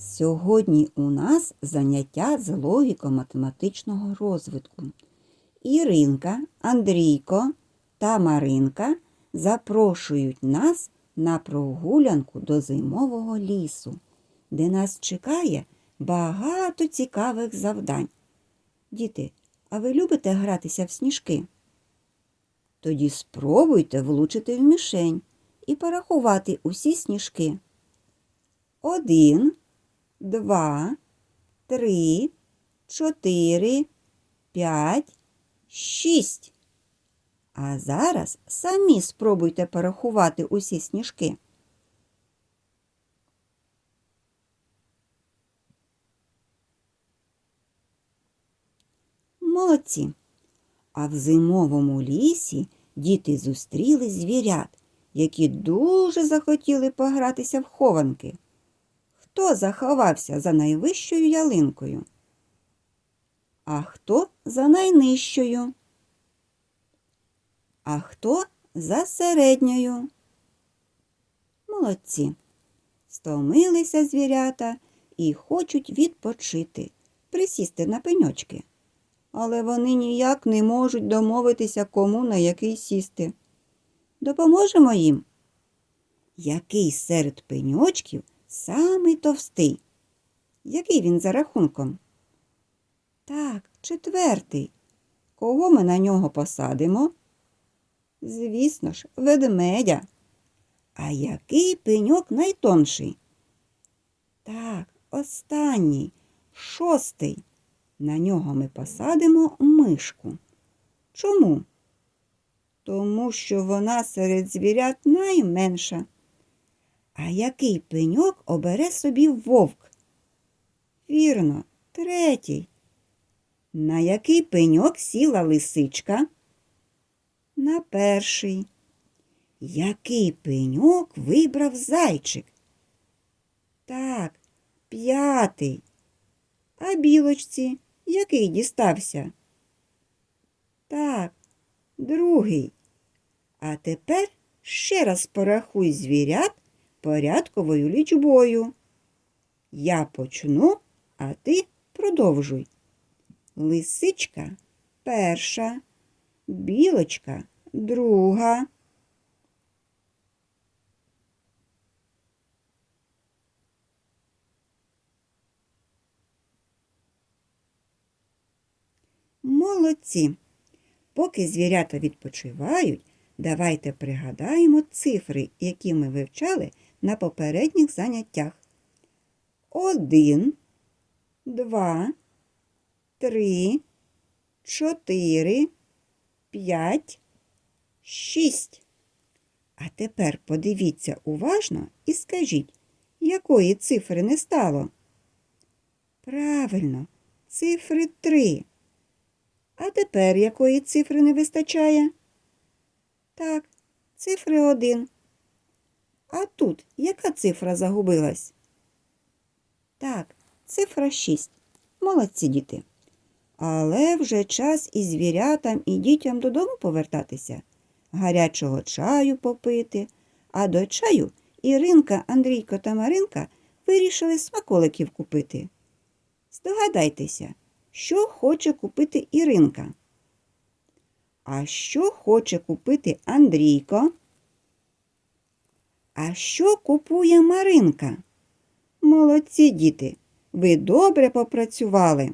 Сьогодні у нас заняття з логіко-математичного розвитку. Іринка, Андрійко та Маринка запрошують нас на прогулянку до зимового лісу, де нас чекає багато цікавих завдань. Діти, а ви любите гратися в сніжки? Тоді спробуйте влучити в мішень і порахувати усі сніжки. Один, два, три, чотири, п'ять, шість. А зараз самі спробуйте порахувати усі сніжки. Молодці. А в зимовому лісі діти зустріли звірят, які дуже захотіли погратися в хованки. Хто заховався за найвищою ялинкою? А хто за найнижчою? А хто за середньою? Молодці. Стомилися звірята і хочуть відпочити, присісти на пеньочки. Але вони ніяк не можуть домовитися, кому на який сісти. Допоможемо їм. Який серед пеньочків самий товстий? Який він за рахунком? Так, четвертий. Кого ми на нього посадимо? Звісно ж, ведмедя. А який пеньок найтонший? Так, останній, шостий. На нього ми посадимо мишку. Чому? Тому що вона серед звірят найменша. А який пеньок обере собі вовк? Вірно, третій. На який пеньок сіла лисичка? На перший. Який пеньок вибрав зайчик? Так, п'ятий. А білочці який дістався? Так, другий. А тепер ще раз порахуй звірят порядковою лічбою. Я почну, а ти продовжуй. Лисичка перша, білочка друга. Молодці. Поки звірята відпочивають, давайте пригадаємо цифри, які ми вивчали на попередніх заняттях. Один, два, три, чотири, п'ять, шість. А тепер подивіться уважно і скажіть, якої цифри не стало? Правильно, цифри три. А тепер якої цифри не вистачає? Так, цифри один. А тут яка цифра загубилась? Так, цифра шість. Молодці діти. Але вже час і звірятам, і дітям додому повертатися, гарячого чаю попити, а до чаю Іринка, Андрійко та Маринка вирішили смаколиків купити. Здогадайтеся, що хоче купити Іринка? А що хоче купити Андрійко? А що купує Маринка? Молодці діти, ви добре попрацювали.